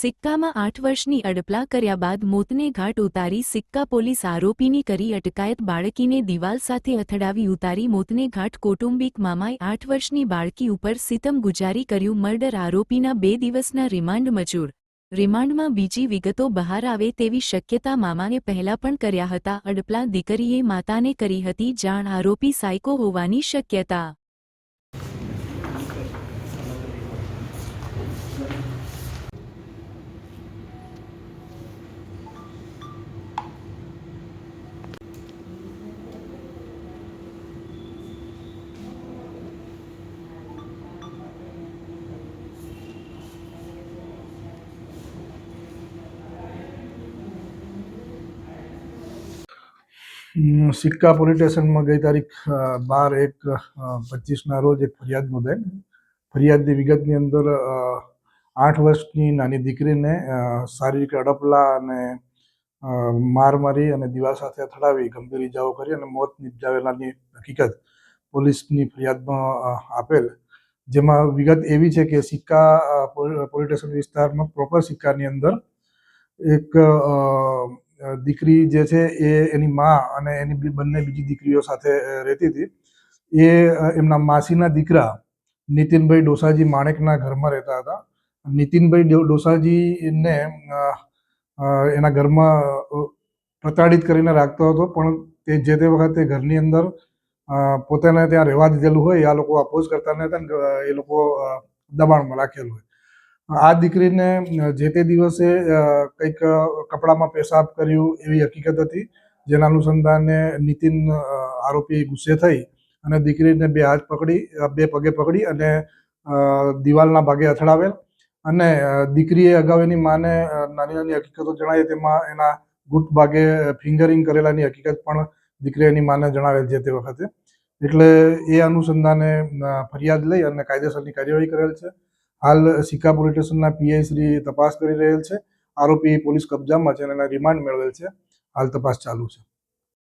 સિક્કામાં આઠ વર્ષની અડપલા કર્યા બાદ મોતને ઘાટ ઉતારી સિક્કા પોલીસ આરોપીની કરી અટકાયત બાળકીને દિવાલ સાથે અથડાવી ઉતારી મોતને ઘાટ કૌટુંબિક મામાએ આઠ વર્ષની બાળકી ઉપર સિતમ ગુજારી કર્યું મર્ડર આરોપીના બે દિવસના રિમાન્ડ મજૂર. રિમાન્ડમાં બીજી વિગતો બહાર આવે તેવી શક્યતા મામાએ પહેલા પણ કર્યા હતા. અડપલા દીકરીએ માતાને કરી હતી જાણ આરોપી સાયકો હોવાની શક્યતા. સિક્કા પોલીસ સ્ટેશનમાં ગઈ તારીખ બાર એક પચીસના રોજ એક ફરિયાદ નોંધાઈ. ફરિયાદની વિગતની અંદર આઠ વર્ષની નાની દીકરીને શારીરિક અડપલા અને માર મારી અને દીવા સાથે અથડાવી ગંભીર ઇજાઓ કરી અને મોત નિપજાવેલાની હકીકત પોલીસની ફરિયાદમાં આપેલ. જેમાં વિગત એવી છે કે સિક્કા પોલીસ સ્ટેશન વિસ્તારમાં પ્રોપર સિક્કાની અંદર એક દીકરી જે છે એ એની મા અને એની બંને બીજી દીકરીઓ સાથે રહેતી હતી. એ એમના માસીના દીકરા નીતિનભાઈ ડોસાજી માણેકના ઘરમાં રહેતા હતા. નીતિનભાઈ ડોસાજીને એના ઘરમાં પ્રતાડિત કરીને રાખતો હતો, પણ તે જે તે વખતે ઘરની અંદર પોતાને ત્યાં રહેવા દીધેલું હોય આ લોકો અપોઝ કરતા નહીં હતા એ લોકો દબાણમાં રાખેલું હોય. આ દીકરીને જે તે દિવસે કંઈક કપડામાં પેશાબ કર્યું એવી હકીકત હતી, જેના અનુસંધાને નીતિન આરોપી ગુસ્સે થઈ અને દીકરીને બે હાથ પકડી બે પગે પકડી અને દિવાલના ભાગે અથડાવેલ. અને દીકરીએ અગાઉ એની માને નાની નાની હકીકતો જણાવી, તેમાં એના ગુટ ભાગે ફિંગરિંગ કરેલાની હકીકત પણ દીકરીએ એની માને જણાવેલ જે તે વખતે. એટલે એ અનુસંધાને ફરિયાદ લઈ અને કાયદેસરની કાર્યવાહી કરેલ છે. હાલ સિક્કા પોલીસ સ્ટેશનના પીઆઈ શ્રી તપાસ કરી રહેલ છે. આરોપી પોલીસ કબજામાં છે અને એના રિમાન્ડ મેળવેલ છે. હાલ તપાસ ચાલુ છે.